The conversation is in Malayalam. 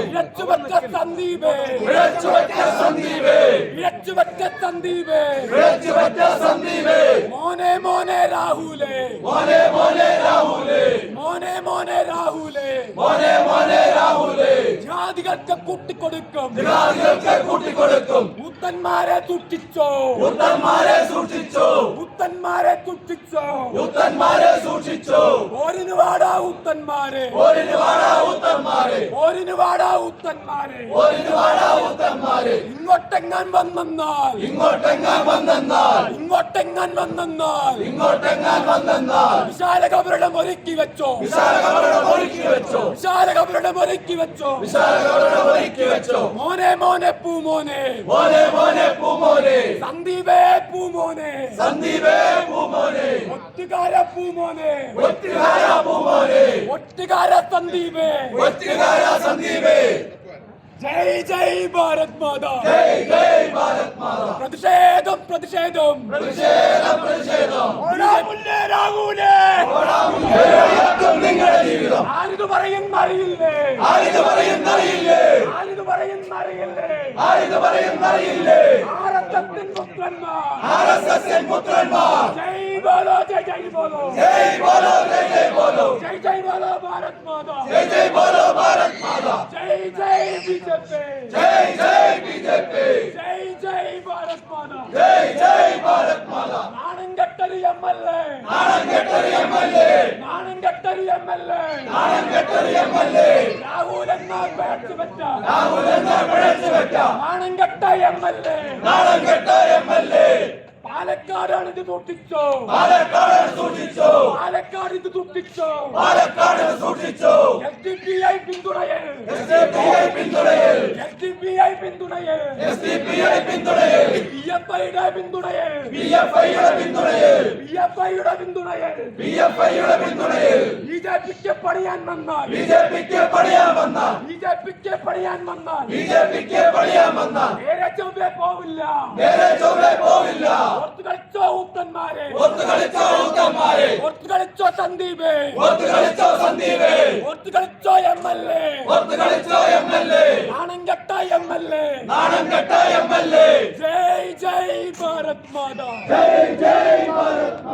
ഇഴച്ചുവെച്ച സന്ദീപേ. ഇഴച്ചുവെച്ച സന്ദീപേ. ഇഴച്ചുവെച്ച സന്ദീപേ. ഇഴച്ചുവെച്ച സന്ദീപേ. മോനെ മോനെ രാഹുലേ. മോനെ മോനെ രാഹുലേ. മോനെ മോനെ രാഹുലേ. മോനെ ജാതികൾക്ക് കൂട്ടിക്കൊടുക്കും. ജാതികൾക്ക് കൂട്ടിക്കൊടുക്കും. പുത്തന്മാരെ സൂക്ഷിച്ചോ. പുത്തന്മാരെ സൂക്ഷിച്ചോ. പുത്തന്മാരെ സൂക്ഷിച്ചോ. പുത്തന്മാരെ സൂക്ഷിച്ചോ. ഓരിന് വാടാ ഉത്തന്മാരെ ഓരിന് വാടാ ഉത്തന്മാരെ ഓരിന് വാടാ ഉത്തന്മാരെ ഓരിന് വാടാ ഉത്തന്മാരെ ഇങ്ങോട്ടെങ്ങാൻ വന്നെന്നാൽ. ഇങ്ങോട്ടെങ്ങാൻ വന്നെന്നാൽ. ഇങ്ങോട്ടെങ്ങാൻ വന്നെന്നാൽ. ഇങ്ങോട്ടെങ്ങാൻ വന്നെന്നാൽ. വിശാല കബറിടം ഒരുക്കി വെച്ചോ. വിശാല കബറിടം ഒരുക്കി വെച്ചോ. വിശാല കബറിടം ഒരുക്കി വെച്ചോ. വിശാല കവരണം ഒരുക്കി വെച്ചോ. മോനെ മോനെ പൂമോനെ. മോനെ മോനെ പൂമോനെ. സന്ദീപേ പൂമോനെ. സന്ദീപേ പൂമോനെ. ഒറ്റുകാര പൂമോനെ. ഒറ്റുകാര പൂമോനെ. ഒറ്റുകാര സന്ദീപേ. ഒറ്റുകാര സന്ദീപേ. ജയ് ജയ് ഭാരത് മാതാ. ജയ് ജയ് ഭാരത് മാതാ. പ്രതിഷേധം പ്രതിഷേധം. പ്രതിഷേധം പ്രതിഷേധം. ഓടാ മുല്ലേ രാഹുലേ ഉയർത്തും നിങ്ങളുടെ ജീവിതം ആരിത് പറയുന്നറിയില്ലേ ആരിത് പറയുന്നറിയില്ലേ ആരിത് പറയുന്നറിയില്ലേ ആരിത് പറയുന്നറിയില്ലേ ഭാരതത്തിൻ പുത്രന്മാർ. ആർ എസ് എസ് പുത്രന്മാർ. ജയ് ബോലോ ജയ് ജയ് ബോലോ. ജയ് ബോലോ ജയ് ജയ് ബോലോ. ജയ് ജയ് ബോലോ ഭാരത് മാതാ. ജയ് ജയ് ബോലോ ഭാരത് മാതാ. ജയ് ജയ് ബിജെപി. ജയ് ജയ് ബിജെപി. ജയ് ജയ് ഭാരത് മാതാ. ജയ് ജയ് ഭാരത് മാതാ. നാണം കെട്ടൊരു എം എൽ എ നാണം കെട്ടൊരു എം എൽ എ നാണം കെട്ടൊരു എം എൽ എ നാണം കെട്ടൊരു എം എൽ എ രാഹുൽ എന്ന പേഴ്ച പറ്റ രാഹുൽ എന്ന പിഴച്ചു വെച്ച നാണം കെട്ട എം എൽ എ നാണം കെട്ട എം എൽ എ പാലക്കാടാണ് ഇത് സൂക്ഷിച്ചോ പാലക്കാട് സൂക്ഷിച്ചു പാലക്കാട് ഇത് സൂക്ഷിച്ചോ പാലക്കാട് സൂക്ഷിച്ചു എസ് ഡി പി ഐ പിന്തുണയിൽ എസ് ഡി പി ഐ പിന്തുണയിൽ എസ് ഡി പി ഐ പിന്തുണയിൽ എസ് ഡി പി ഐ പിന്തുണയിൽ പി എഫ് ഐയുടെ പിന്തുണയിൽ. പി എഫ് ഐയുടെ പിന്തുണയിൽ. പി എഫ് ഐയുടെ പിന്തുണയിൽ. പി എഫ് ഐയുടെ പിന്തുണയിൽ. ബി ജെ പിക്ക് പണിയാൻ വന്നാൽ. ബി ജെ പിക്ക് പണിയാൻ വന്ന ബി ജെ പിക്ക് പണിയാൻ വന്നാൽ. ബി ജെ പിക്ക് പണിയാൻ വന്ന നേരെ ചൊവ്വേ പോവില്ല. നേരെ ചൊവ്വെ പോവില്ല. ഓർത്തു കളിച്ചോ ഊത്തന്മാരെ. ഒത്തു കളിച്ചോ ഊത്തന്മാരെ. ഓർത്തു കളിച്ചോ സന്ദീപേ. ഒത്തു കളിച്ചോ സന്ദീപേ. ഓർത്തു കളിച്ചോ എം എൽ എ. ഒത്തു കളിച്ചോ എം എൽ എ. നാണം കെട്ട എം എൽ എ. നാണം കെട്ട എം എൽ എ. ജയ് ജയ് ഭാരത് മാതാ ജയ് ജയ് ഭാരത് മാതാ